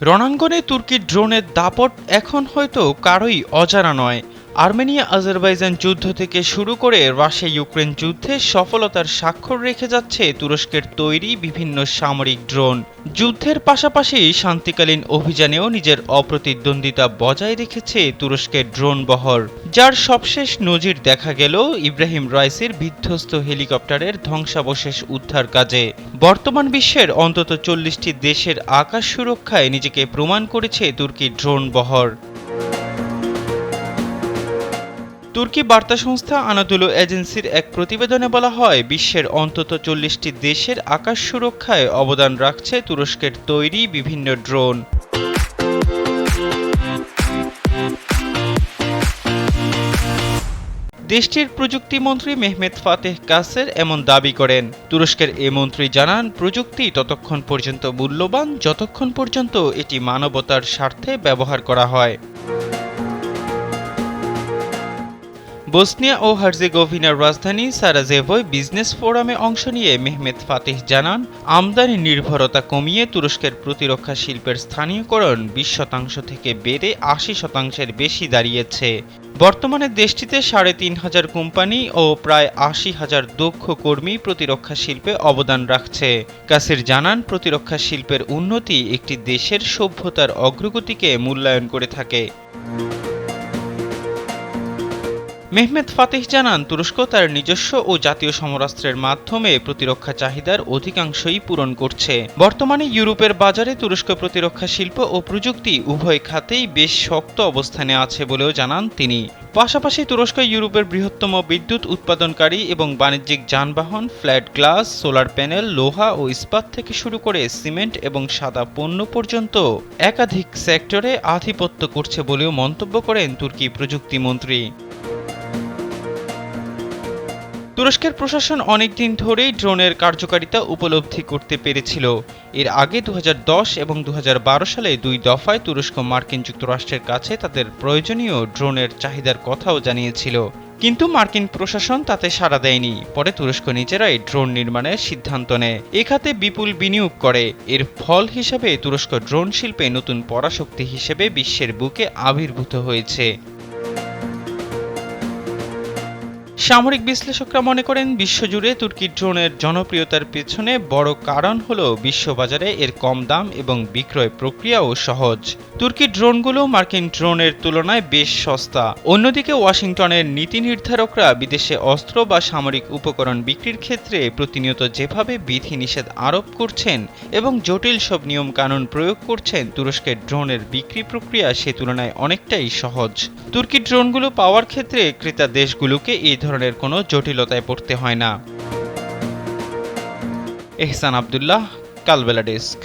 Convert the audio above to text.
রণাঙ্গনে তুর্কির ড্রোনের দাপট এখন হয়তো কারোই অজানা নয়। আর্মেনিয়া, আজারবাইজান যুদ্ধ থেকে শুরু করে রাশিয়া, ইউক্রেন যুদ্ধে সফলতার স্বাক্ষর রেখে যাচ্ছে তুরস্কের তৈরি বিভিন্ন সামরিক ড্রোন। যুদ্ধের পাশাপাশি শান্তিকালীন অভিযানেও নিজের অপ্রতিদ্বন্দ্বিতা বজায় রেখেছে তুরস্কের ড্রোন বহর। যার সবশেষ নজির দেখা গেল ইব্রাহিম রাইসের বিধ্বস্ত হেলিকপ্টারের ধ্বংসাবশেষ উদ্ধার কাজে। বর্তমান বিশ্বের অন্তত চল্লিশটি দেশের আকাশ সুরক্ষায় নিজেকে প্রমাণ করেছে তুর্কি ড্রোন বহর। তুর্কি বার্তা সংস্থা আনাদুলু এজেন্সির এক প্রতিবেদনে বলা হয়, বিশ্বের অন্তত চল্লিশটি দেশের আকাশ সুরক্ষায় অবদান রাখছে তুরস্কের তৈরি বিভিন্ন ড্রোন। দেশটির প্রযুক্তিমন্ত্রী মেহমেদ ফাতেহ কাসের এমন দাবি করেন, তুরস্কের এ মন্ত্রী জানান, প্রযুক্তি ততক্ষণ পর্যন্ত মূল্যবান, যতক্ষণ পর্যন্ত এটি মানবতার স্বার্থে ব্যবহার করা হয়। বসনিয়া ও হার্জেগোভিনার রাজধানী সারাজেভোয় বিজনেস ফোরামে অংশ নিয়ে মেহমেদ ফাতেহ জানান, আমদানি নির্ভরতা কমিয়ে তুরস্কের প্রতিরক্ষা শিল্পের স্থানীয়করণ বিশ শতাংশ থেকে বেড়ে আশি শতাংশের বেশি দাঁড়িয়েছে। বর্তমানে দেশটিতে সাড়ে তিন হাজার কোম্পানি ও প্রায় আশি হাজার দক্ষ কর্মী প্রতিরক্ষা শিল্পে অবদান রাখছে। কাসির জানান, প্রতিরক্ষা শিল্পের উন্নতি একটি দেশের সভ্যতার অগ্রগতিকে মূল্যায়ন করে থাকে। মেহমেদ ফাতিহ জানান, তুরস্ক তার নিজস্ব ও জাতীয় সমরাস্ত্রের মাধ্যমে প্রতিরক্ষা চাহিদার অধিকাংশই পূরণ করছে। বর্তমানে ইউরোপের বাজারে তুরস্ক প্রতিরক্ষা শিল্প ও প্রযুক্তি উভয় খাতেই বেশ শক্ত অবস্থানে আছে বলেও জানান তিনি। পাশাপাশি তুরস্ক ইউরোপের বৃহত্তম বিদ্যুৎ উৎপাদনকারী এবং বাণিজ্যিক যানবাহন, ফ্ল্যাট গ্লাস, সোলার প্যানেল, লোহা ও ইস্পাত থেকে শুরু করে সিমেন্ট এবং সাদা পণ্য পর্যন্ত একাধিক সেক্টরে আধিপত্য করছে বলেও মন্তব্য করেন তুর্কি প্রযুক্তিমন্ত্রী তুরস্কের প্রশাসন অনেকদিন ধরেই ড্রোনের কার্যকারিতা উপলব্ধি করতে পেরেছিল। এর আগে দু হাজার দশ এবং দু হাজার বারো সালে দুই দফায় তুরস্ক মার্কিন যুক্তরাষ্ট্রের কাছে তাদের প্রয়োজনীয় ড্রোনের চাহিদার কথাও জানিয়েছিল। কিন্তু মার্কিন প্রশাসন তাতে সাড়া দেয়নি। পরে তুরস্ক নিজেরাই ড্রোন নির্মাণের সিদ্ধান্ত নেয়। এ খাতে বিপুল বিনিয়োগ করে। এর ফল হিসাবে তুরস্ক ড্রোন শিল্পে নতুন পরাশক্তি হিসেবে বিশ্বের বুকে আবির্ভূত হয়েছে। সামরিক বিশ্লেষকরা মনে করেন, বিশ্বজুড়ে তুর্কি ড্রোনের জনপ্রিয়তার পেছনে বড় কারণ হল বিশ্ববাজারে এর কম দাম এবং বিক্রয় প্রক্রিয়াও সহজ। তুর্কি ড্রোনগুলো মার্কিন ড্রোনের তুলনায় বেশ সস্তা। অন্যদিকে ওয়াশিংটনের নীতি নির্ধারকরা বিদেশে অস্ত্র বা সামরিক উপকরণ বিক্রির ক্ষেত্রে প্রতিনিয়ত যেভাবে বিধি নিষেধ আরোপ করছেন এবং জটিল সব নিয়ম কানুন প্রয়োগ করছেন, তুরস্কের ড্রোনের বিক্রি প্রক্রিয়া সে তুলনায় অনেকটাই সহজ। তুর্কি ড্রোনগুলো পাওয়ার ক্ষেত্রে ক্রেতা দেশগুলোকে এই ধরনের কোনো জটিলতায় পড়তে হয় না। এহসান আবদুল্লাহ কালবেলা ডেস্ক।